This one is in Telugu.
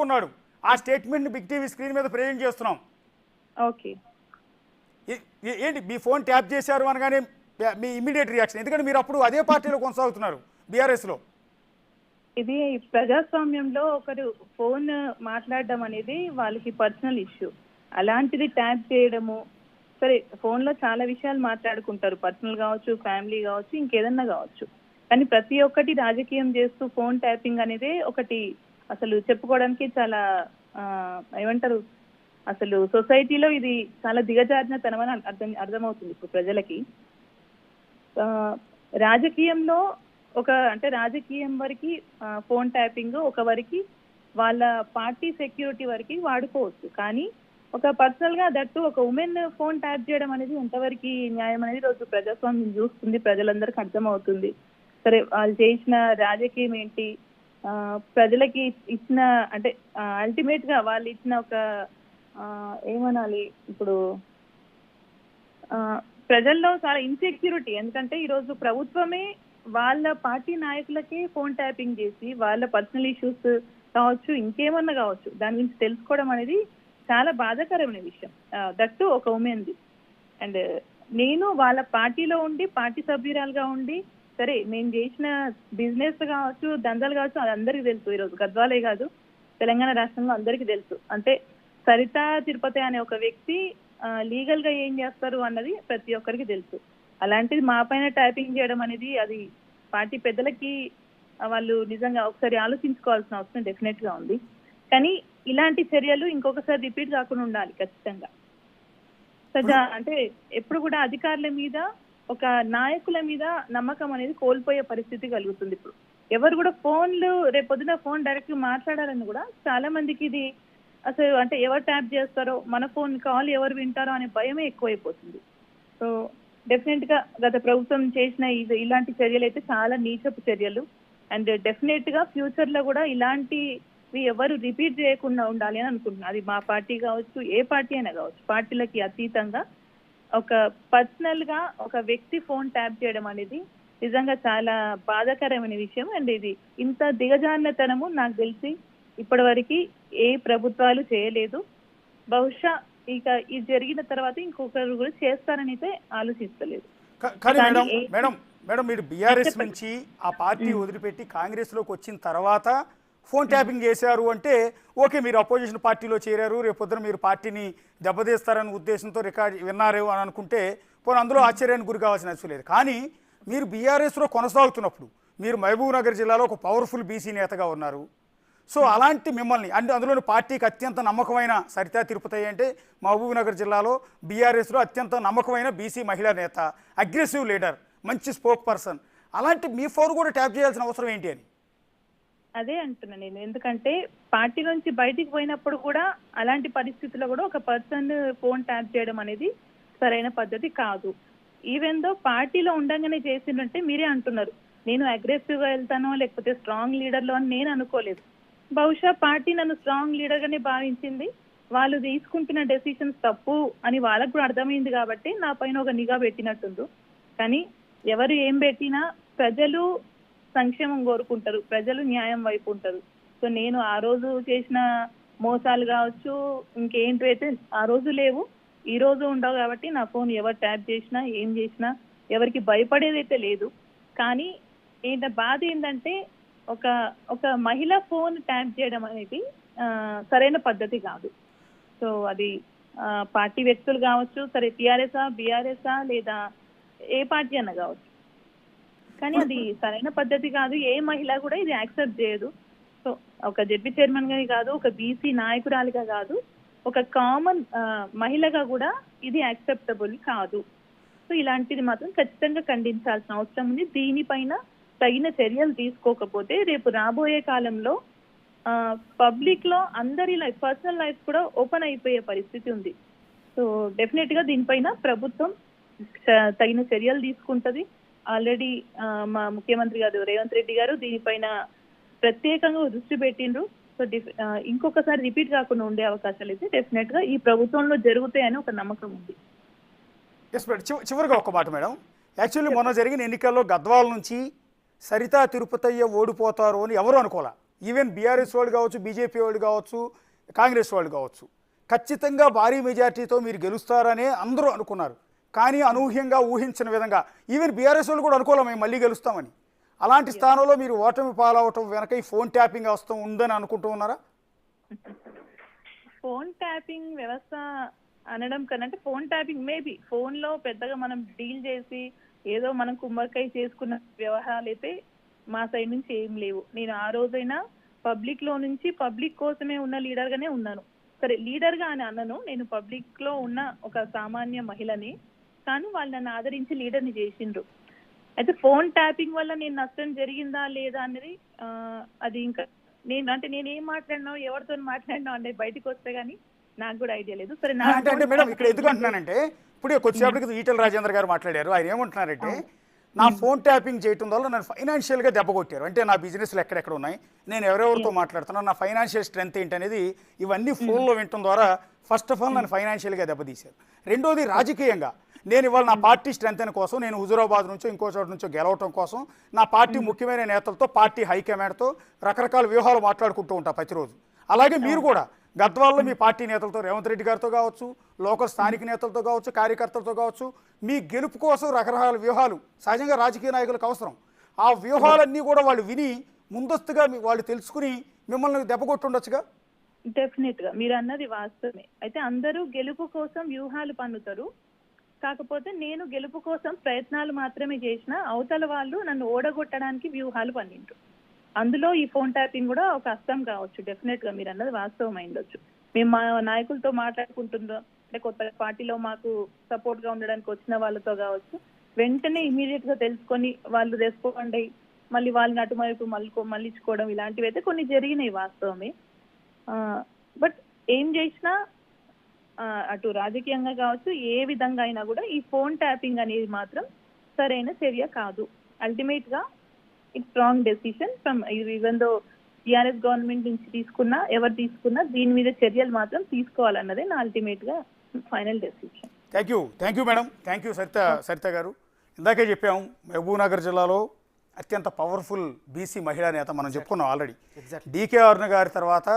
ఉన్నాడు ఆ స్టేట్మెంట్ని బిగ్ టీవీ స్క్రీన్ మీద ప్రజెంట్ చేస్తున్నాం. ఓకే. ఏంటి? మీ ఫోన్ ట్యాప్ చేశారు అనగానే మీ ఇమీడియట్ రియాక్షన్. ఎందుకంటే మీరు అప్పుడు అదే పార్టీలో కొనసాగుతున్నారు బీఆర్ఎస్లో. ఇది ప్రజాస్వామ్యంలో ఒకరు ఫోన్ మాట్లాడడం అనేది వాళ్ళకి పర్సనల్ ఇష్యూ. అలాంటిది ట్యాప్ చేయడము. సరే ఫోన్లో చాలా విషయాలు మాట్లాడుకుంటారు. పర్సనల్ కావచ్చు ఫ్యామిలీ కావచ్చు ఇంకేదన్నా కావచ్చు. కానీ ప్రతి ఒక్కటి రాజకీయం చేస్తూ ఫోన్ ట్యాపింగ్ అనేది ఒకటి అసలు చెప్పుకోవడానికి చాలా ఏమంటారు అసలు సొసైటీలో ఇది చాలా దిగజారిన తనమని అర్థం అర్థమవుతుంది ఇప్పుడు ప్రజలకి. రాజకీయంలో ఒక అంటే రాజకీయం వరకు ఫోన్ ట్యాపింగ్ ఒక వరకు వాళ్ళ పార్టీ సెక్యూరిటీ వరకు వాడుకోవచ్చు. కానీ ఒక పర్సనల్గా దట్టు ఒక ఉమెన్ ఫోన్ ట్యాప్ చేయడం అనేది ఎంతవరకు న్యాయం అనేది రోజు ప్రజాస్వామ్యం చూస్తుంది ప్రజలందరికీ అర్థమవుతుంది. సరే వాళ్ళు చేసిన రాజకీయం ఏంటి? ప్రజలకి ఇచ్చిన అంటే అల్టిమేట్గా వాళ్ళు ఇచ్చిన ఒక ఏమనాలి ఇప్పుడు ప్రజల్లో చాలా ఇన్సెక్యూరిటీ ఎందుకంటే ఈరోజు ప్రభుత్వమే వాళ్ళ పార్టీ నాయకులకే ఫోన్ ట్యాపింగ్ చేసి వాళ్ళ పర్సనల్ ఇష్యూస్ కావచ్చు ఇంకేమన్నా కావచ్చు దాని గురించి తెలుసుకోవడం అనేది చాలా బాధాకరమైన విషయం. దట్టు ఒక ఉమెన్ది అండ్ నేను వాళ్ళ పార్టీలో ఉండి పార్టీ సభ్యురాలుగా ఉండి సరే నేను చేసిన బిజినెస్ కావచ్చు దందాలు కావచ్చు అది అందరికీ తెలుసు ఈరోజు గద్వాలే కాదు తెలంగాణ రాష్ట్రంలో అందరికీ తెలుసు. అంటే సరిత తిరుపతి అనే ఒక వ్యక్తి లీగల్గా ఏం చేస్తారు అన్నది ప్రతి ఒక్కరికి తెలుసు. అలాంటిది మా పైన టైపింగ్ చేయడం అనేది అది పార్టీ పెద్దలకి వాళ్ళు నిజంగా ఒకసారి ఆలోచించుకోవాల్సిన అవసరం డెఫినెట్గా ఉంది. కానీ ఇలాంటి చర్యలు ఇంకొకసారి రిపీట్ కాకుండా ఉండాలి ఖచ్చితంగా. సజా అంటే ఎప్పుడు కూడా అధికారుల మీద ఒక నాయకుల మీద నమ్మకం అనేది కోల్పోయే పరిస్థితి కలుగుతుంది ఇప్పుడు. ఎవరు కూడా ఫోన్లు రేపు పొద్దున ఫోన్ డైరెక్ట్ మాట్లాడాలని కూడా చాలా మందికి ఇది అసలు అంటే ఎవరు ట్యాప్ చేస్తారో మన ఫోన్ కాల్ ఎవరు వింటారో అనే భయమే ఎక్కువైపోతుంది. సో డెఫినెట్గా గత ప్రభుత్వం చేసిన ఇది- ఇలాంటి చర్యలు అయితే చాలా నీచపు చర్యలు. అండ్ డెఫినెట్గా ఫ్యూచర్లో కూడా ఇలాంటివి ఎవరు రిపీట్ చేయకుండా ఉండాలి అని అనుకుంటున్నాను అది మా పార్టీ కావచ్చు ఏ పార్టీ అయినా కావచ్చు. పార్టీలకి అతీతంగా ఒక పర్సనల్గా ఒక వ్యక్తి ఫోన్ ట్యాప్ చేయడం అనేది నిజంగా చాలా బాధాకరమైన విషయం. అండ్ ఇది ఇంత దిగజారినతనము నాకు తెలిసి ఇప్పటి వరకు ఏ ప్రభుత్వాలు చేయలేదు. బహుశా ఇక ఇది జరిగిన తర్వాత ఇంకొకరు కూడా చేస్తారని అయితే ఆలోచిస్తలేదు. మేడం మేడం మీరు బీఆర్ఎస్. నుంచి ఆ పార్టీ వదిలిపెట్టి కాంగ్రెస్లోకి వచ్చిన తర్వాత ఫోన్ ట్యాపింగ్ చేశారు అంటే ఓకే మీరు అపోజిషన్ పార్టీలో చేరారు రేపు పొద్దున మీరు పార్టీని దెబ్బతీస్తారనే ఉద్దేశంతో రికార్డ్ విన్నారు అని అనుకుంటే పోనీ అందులో ఆశ్చర్యానికి గురి కావాల్సిన అవసరం లేదు. కానీ మీరు బీఆర్ఎస్లో కొనసాగుతున్నప్పుడు మీరు మహబూబ్ నగర్ జిల్లాలో ఒక పవర్ఫుల్ బీసీ నేతగా ఉన్నారు. సో అలాంటి మిమ్మల్ని అంటే అందులోని పార్టీకి అత్యంత నమ్మకమైన సరితా తిరుపతి అంటే మహబూబ్నగర్ జిల్లాలో బీఆర్ఎస్లో అత్యంత నమ్మకమైన బీసీ మహిళా నేత అగ్రెసివ్ లీడర్ మంచి స్పోక్ పర్సన్. అలాంటి మీ ఫోర్ కూడా ట్యాప్ చేయాల్సిన అవసరం ఏంటి అని? అదే అంటున్నా నేను. ఎందుకంటే పార్టీ నుంచి బయటికి పోయినప్పుడు కూడా అలాంటి పరిస్థితుల్లో కూడా ఒక పర్సన్ ఫోన్ ట్యాప్ చేయడం అనేది సరైన పద్ధతి కాదు. ఈవెన్ దో పార్టీలో ఉండగానే చేసిందంటే మీరే అంటున్నారు. నేను అగ్రెసివ్గా వెళ్తానో లేకపోతే స్ట్రాంగ్ లీడర్లో అని నేను అనుకోలేదు. బహుశా పార్టీ నన్ను స్ట్రాంగ్ లీడర్ గానే భావించింది. వాళ్ళు తీసుకుంటున్న డెసిషన్స్ తప్పు అని వాళ్ళకు కూడా అర్థమైంది కాబట్టి నా పైన ఒక నిఘా పెట్టినట్టుంది. కానీ ఎవరు ఏం పెట్టినా ప్రజలు సంక్షేమం కోరుకుంటారు. ప్రజలు న్యాయం వైపు ఉంటారు. సో నేను ఆ రోజు చేసిన మోసాలు కావచ్చు ఇంకేంటి అయితే ఆ రోజు లేవు ఈ రోజు ఉండవు కాబట్టి నా ఫోన్ ఎవరు ట్యాప్ చేసినా ఏం చేసినా ఎవరికి భయపడేదైతే లేదు. కానీ ఏంట బాధ ఏంటంటే ఒక ఒక మహిళ ఫోన్ ట్యాప్ చేయడం అనేది సరైన పద్ధతి కాదు. సో అది పార్టీ వ్యక్తులు కావచ్చు సరే టిఆర్ఎస్ఆ బీఆర్ఎస్ఆ లేదా ఏ పార్టీ అన్న కావచ్చు కానీ అది సరైన పద్ధతి కాదు. ఏ మహిళ కూడా ఇది యాక్సెప్ట్ చేయదు. సో ఒక జడ్పీ చైర్మన్ గాని కాదు ఒక బీసీ నాయకురాలిగా కాదు ఒక కామన్ మహిళగా కూడా ఇది యాక్సెప్టబుల్ కాదు. సో ఇలాంటిది మాత్రం ఖచ్చితంగా ఖండించాల్సిన అవసరం ఉంది. దీనిపైన తగిన చర్యలు తీసుకోకపోతే రేపు రాబోయే కాలంలో పబ్లిక్లో అందరి లైఫ్ పర్సనల్ లైఫ్ కూడా ఓపెన్ అయిపోయే పరిస్థితి ఉంది. సో డెఫినెట్గా దీనిపైన ప్రభుత్వం తగిన చర్యలు తీసుకుంటది. ఆల్రెడీ మా ముఖ్యమంత్రి గారు రేవంత్ రెడ్డి గారు దీనిపైన ప్రత్యేకంగా దృష్టి పెట్టిండ్రు. సో ఇంకొకసారి రిపీట్ కాకుండా ఉండే అవకాశాలు అయితే డెఫినెట్గా ఈ ప్రభుత్వంలో జరుగుతాయని ఒక నమ్మకం ఉంది. ఎస్ మేడం చివరిగా ఒక మాట మేడం యాక్చువల్లీ మొన్న జరిగిన ఎన్నికల్లో గద్వాల నుంచి సరితా తిరుపతయ్య ఓడిపోతారు అని ఎవరు అనుకోలే? ఈవెన్ బీఆర్ఎస్ వాళ్ళు కావచ్చు బీజేపీ వాళ్ళు కావచ్చు కాంగ్రెస్ వాళ్ళు కావచ్చు. ఖచ్చితంగా భారీ మెజార్టీతో మీరు గెలుస్తారనే అందరూ అనుకున్నారు. కానీ అనూహ్యంగా ఊహించిన విధంగా. ఈవెన్ బీఆర్ఎస్ వాళ్ళు కూడా అనుకోలేం మేము మళ్ళీ గెలుస్తామని. అలాంటి స్థానంలో మీరు ఓటమి పాలవటం వెనక ఈ ఫోన్ ట్యాపింగ్ అవసరం ఉందని అనుకుంటూ ఉన్నారా? ఫోన్ ట్యాపింగ్ వ్యవస్థ అనడం కన్నా అంటే ఫోన్ ట్యాపింగ్ మేబీ ఫోన్లో పెద్దగా మనం డీల్ చేసి ఏదో మనం కుమ్మక్కై చేసుకున్న వ్యవహారాలు అయితే మా సైడ్ నుంచి ఏం లేవు. నేను ఆ రోజైనా పబ్లిక్లో నుంచి పబ్లిక్ కోసమే ఉన్న లీడర్ గానే ఉన్నాను. సరే లీడర్గా అని అన్నను నేను పబ్లిక్లో ఉన్న ఒక సామాన్య మహిళని కానీ వాళ్ళు నన్ను ఆదరించి లీడర్ని చేసిండ్రు. అయితే ఫోన్ ట్యాపింగ్ వల్ల నేను నష్టం జరిగిందా లేదా అనేది అది ఇంకా నేను అంటే నేను ఏం మాట్లాడినా ఎవరితో మాట్లాడినా అనేది బయటకు వస్తే గానీ నాకు కూడా ఐడియా లేదు. సరే నా అంటే అంటే మేడం ఇక్కడ ఎందుకు అంటున్నానంటే ఇప్పుడు కొద్దిసేపటికి ఈటల రాజేంద్ర గారు మాట్లాడారు. ఆయన ఏమంటున్నారంటే నా ఫోన్ ట్యాపింగ్ చేయటం వల్ల నన్ను ఫైనాన్షియల్గా దెబ్బ కొట్టారు. అంటే నా బిజినెస్లు ఎక్కడెక్కడ ఉన్నాయి నేను ఎవరెవరితో మాట్లాడుతున్నాను నా ఫైనాన్షియల్ స్ట్రెంత్ ఏంటనేది ఇవన్నీ ఫోన్లో వినటం ద్వారా ఫస్ట్ ఆఫ్ ఆల్ నన్ను ఫైనాన్షియల్గా దెబ్బతీశారు. రెండోది రాజకీయంగా. నేను ఇవాళ నా పార్టీ స్ట్రెంత్ కోసం నేను హుజురాబాద్ నుంచో ఇంకో చోట నుంచో గెలవటం కోసం నా పార్టీ ముఖ్యమైన నేతలతో పార్టీ హైకమాండ్తో రకరకాల వ్యూహాలు మాట్లాడుకుంటూ ఉంటా ప్రతిరోజు. అలాగే మీరు కూడా గద్వాల్లో మీ పార్టీ నేతలతో రేవంత్ రెడ్డి గారితో కావచ్చు లోకల్ స్థానిక నేతలతో కావచ్చు కార్యకర్తలతో కావచ్చు మీ గెలుపు కోసం రకరకాల వ్యూహాలు సహజంగా రాజకీయ నాయకులకు అవసరం. ఆ వ్యూహాలన్నీ కూడా వాళ్ళు విని ముందస్తుగా మీ- వాళ్ళు తెలుసుకుని మిమ్మల్ని దెబ్బ కొట్టుండొచ్చుగా డెఫినెట్గా మీరు అన్నది వాస్తవమే. అయితే అందరూ గెలుపు కోసం వ్యూహాలు పన్నుతారు. కాకపోతే నేను గెలుపు కోసం ప్రయత్నాలు మాత్రమే చేసిన అవతల వాళ్ళు నన్ను ఓడగొట్టడానికి వ్యూహాలు పన్నిండ్రు అందులో ఈ ఫోన్ ట్యాపింగ్ కూడా ఒక అస్తం కావచ్చు డెఫినెట్గా మీరు అన్నది వాస్తవం అయిండొచ్చు. మేము మా నాయకులతో మాట్లాడుకుంటుందో అంటే కొత్త పార్టీలో మాకు సపోర్ట్గా ఉండడానికి వచ్చిన వాళ్ళతో కావచ్చు వెంటనే ఇమీడియట్గా తెలుసుకొని వాళ్ళు రెస్పాండ్ అయ్యి మళ్ళీ వాళ్ళని అటువైపు మళ్ళీ మళ్ళించుకోవడం ఇలాంటివి అయితే కొన్ని జరిగినాయి వాస్తవమే. బట్ ఏం చేసినా అటు రాజకీయంగా కావచ్చు ఏ విధంగా అయినా కూడా ఈ ఫోన్ ట్యాపింగ్ అనేది మాత్రం సరైన చర్య కాదు. అల్టిమేట్గా it's wrong decision from even though TRS government నుంచి తీసుకున్నా ఎవరు తీసుకున్నా దీని మీద చర్యలు మాత్రం తీసుకోవాలన్నదే నా అల్టిమేట్గా final decision thank you thank you madam thank you Saritha Saritha garu. ఇందాకే చెప్పాము మహబూబ్నగర్ జిల్లాలో అత్యంత పవర్ఫుల్ బీసీ మహిళా నేత మనం చెప్పుకున్నాం ఆల్రెడీ డీకే అరుణ గారి తర్వాత